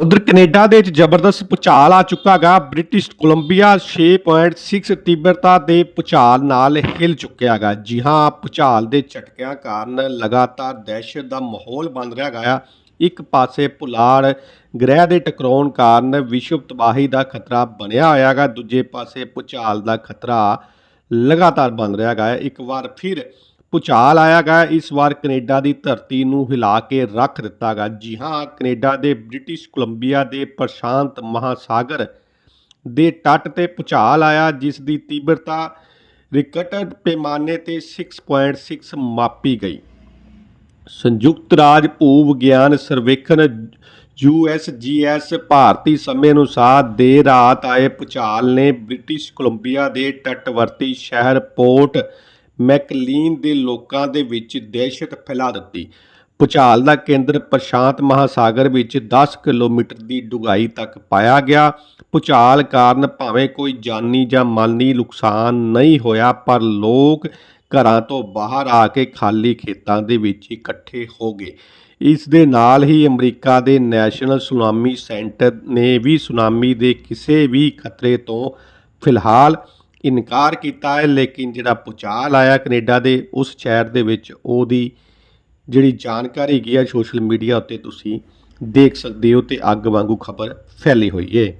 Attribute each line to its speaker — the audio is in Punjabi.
Speaker 1: ਉਧਰ ਕੈਨੇਡਾ ਦੇ ਵਿੱਚ ਜ਼ਬਰਦਸਤ ਭੁਚਾਲ ਆ ਚੁੱਕਾਗਾ ਬ੍ਰਿਟਿਸ਼ ਕੋਲੰਬੀਆ 6.6 ਤੀਬਰਤਾ ਦੇ ਭੁਚਾਲ ਨਾਲ ਹਿਲ ਚੁੱਕਿਆਗਾ ਜੀ ਹਾਂ, ਭੁਚਾਲ ਦੇ ਝਟਕਿਆਂ ਕਾਰਨ ਲਗਾਤਾਰ ਦਹਿਸ਼ਤ ਦਾ ਮਾਹੌਲ ਬਣ ਰਿਹਾ ਗਾ ਇੱਕ ਪਾਸੇ ਪੁਲਾੜ ਗ੍ਰਹਿ ਦੇ ਟਕਰਾਉਣ ਕਾਰਨ ਵਿਸ਼ਵ ਤਬਾਹੀ ਦਾ ਖਤਰਾ ਬਣਿਆ ਹੋਇਆਗਾ ਦੂਜੇ ਪਾਸੇ ਭੁਚਾਲ ਦਾ ਖਤਰਾ ਲਗਾਤਾਰ ਬਣ ਰਿਹਾ ਗਾ ਇੱਕ ਵਾਰ ਫਿਰ ਭੁਚਾਲ ਆਇਆ ਗਾ, ਇਸ ਵਾਰ ਕੈਨੇਡਾ ਦੀ ਧਰਤੀ ਨੂੰ ਹਿਲਾ ਕੇ ਰੱਖ ਦਿੱਤਾ ਗਾ। ਜੀ ਹਾਂ, ਕੈਨੇਡਾ ਦੇ ਬ੍ਰਿਟਿਸ਼ ਕੋਲੰਬੀਆ ਦੇ ਪ੍ਰਸ਼ਾਂਤ ਮਹਾਸਾਗਰ ਦੇ ਤੱਟ ਤੇ ਭੁਚਾਲ ਆਇਆ, ਜਿਸ ਦੀ ਤੀਬਰਤਾ ਰਿਕਟਡ ਪੈਮਾਨੇ ਤੇ 6.6 ਮਾਪੀ ਗਈ। ਸੰਯੁਕਤ ਰਾਜ ਭੂ ਵਿਗਿਆਨ ਸਰਵੇਖਣ ਯੂਐਸਜੀਐਸ ਭਾਰਤੀ ਸਮੇਂ ਅਨੁਸਾਰ ਦੇਰ ਰਾਤ ਆਏ ਭੁਚਾਲ ਨੇ ਬ੍ਰਿਟਿਸ਼ ਕੋਲੰਬੀਆ ਦੇ ਤੱਟਵਰਤੀ ਸ਼ਹਿਰ ਪੋਰਟ ਮੈਕਲੀਨ ਦੇ ਲੋਕਾਂ ਦੇ ਵਿੱਚ ਦਹਿਸ਼ਤ ਫੈਲਾ ਦਿੱਤੀ। ਭੁਚਾਲ ਦਾ ਕੇਂਦਰ ਪ੍ਰਸ਼ਾਂਤ ਮਹਾਸਾਗਰ ਵਿੱਚ 10 ਕਿਲੋਮੀਟਰ ਦੀ ਡੂੰਘਾਈ ਤੱਕ ਪਾਇਆ ਗਿਆ। ਭੁਚਾਲ ਕਾਰਨ ਭਾਵੇਂ ਕੋਈ ਜਾਨੀ ਜਾਂ ਮਾਲੀ ਨੁਕਸਾਨ ਨਹੀਂ ਹੋਇਆ, ਪਰ ਲੋਕ ਘਰਾਂ ਤੋਂ ਬਾਹਰ ਆ ਕੇ ਖਾਲੀ ਖੇਤਾਂ ਦੇ ਵਿੱਚ ਇਕੱਠੇ ਹੋ ਗਏ। ਇਸ ਦੇ ਨਾਲ ਹੀ ਅਮਰੀਕਾ ਦੇ ਨੈਸ਼ਨਲ ਸੁਨਾਮੀ ਸੈਂਟਰ ਨੇ ਵੀ ਸੁਨਾਮੀ ਦੇ ਕਿਸੇ ਵੀ ਖਤਰੇ ਤੋਂ ਫਿਲਹਾਲ ਇਨਕਾਰ ਕੀਤਾ ਹੈ, ਲੇਕਿਨ ਜਿਹੜਾ ਭੁਚਾਲ ਆਇਆ ਕੈਨੇਡਾ ਦੇ, ਉਸ ਸ਼ਹਿਰ ਦੇ ਵਿੱਚ, ਉਹਦੀ ਜਿਹੜੀ ਜਾਣਕਾਰੀ ਹੈਗੀ ਆ ਸੋਸ਼ਲ ਮੀਡੀਆ ਉੱਤੇ ਤੁਸੀਂ ਦੇਖ ਸਕਦੇ ਹੋ ਤੇ ਅੱਗ ਵਾਂਗੂ ਖਬਰ ਫੈਲੀ ਹੋਈ ਹੈ